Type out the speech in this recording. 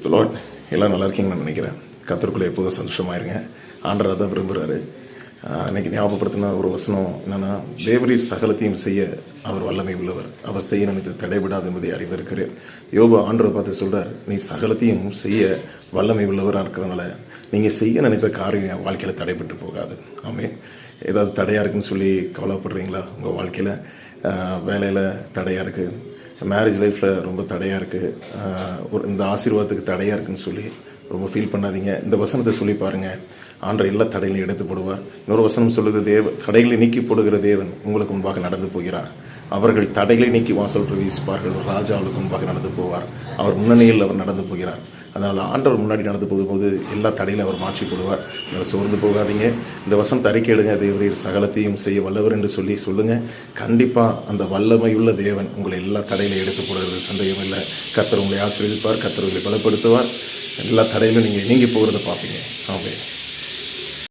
Slot எல்லாம் நல்லா இருக்கீங்கன்னு நான் நினைக்கிறேன். கத்தருக்குள்ளே எப்போதும் சந்தோஷமாக இருங்க ஆண்டரை தான் விரும்புகிறாரு அன்னைக்கு ஞாபகப்படுத்தின ஒரு வசனம் என்னென்னா தேவரீர் சகலத்தையும் செய்ய அவர் வல்லமை உள்ளவர். அவர் செய்ய நினைத்து தடைபடாது என்பதை அறிந்திருக்கிறேன் யோபா ஆண்டரை பார்த்து சொல்கிறார் நீ சகலத்தையும் செய்ய வல்லமை உள்ளவராக இருக்கிறனால நீங்கள் செய்ய நினைத்த காரியம் என் வாழ்க்கையில் தடைபட்டு போகாது. ஆமே ஏதாவது தடையாக இருக்குன்னு சொல்லி கவலைப்படுறீங்களா உங்கள் வாழ்க்கையில்? வேலையில் தடையாக இருக்குது மேரேஜ் லைஃப்பில் ரொம்ப தடையாக இருக்குது ஒரு இந்த ஆசீர்வாதத்துக்கு தடையாக இருக்குன்னு சொல்லி ரொம்ப ஃபீல் பண்ணாதீங்க. இந்த வசனத்தை சொல்லி பாருங்கள் ஆண்டர் எல்லா தடைகளையும் எடுத்து போடுவார். இன்னொரு வசனம் சொல்லுது தேவ தடைகளை நீக்கி போடுகிற தேவன் உங்களுக்கு முன்பாக நடந்து போகிறார். அவர்கள் தடைகளை நீக்கி வாசல் பிரவேசிப்பார்கள். ராஜா அவளுக்கு முன்பாக நடந்து போவார். அவர் முன்னணியில் அவர் நடந்து போகிறார். அதனால் ஆண்டவர் முன்னாடி நடந்து போகும்போது எல்லா தடையிலும் அவர் மாற்றி போடுவார் நீங்கள் சோர்ந்து போகாதீங்க. இந்த வசனத்தை அறிக்கையிடுங்க தேவரீர் சகலத்தையும் செய்ய வல்லவர் என்று சொல்லி சொல்லுங்கள் கண்டிப்பாக அந்த வல்லமையுள்ள தேவன் உங்களை எல்லா தடையிலும் எடுத்து போடுறது சந்தேகம் இல்லை. கத்தர் உங்களை ஆசீர்வதிப்பார். கத்தர் உங்களை பலப்படுத்துவார். எல்லா தடையிலும் நீங்கள் நீங்கி போகிறத பார்ப்பீங்க. ஆமே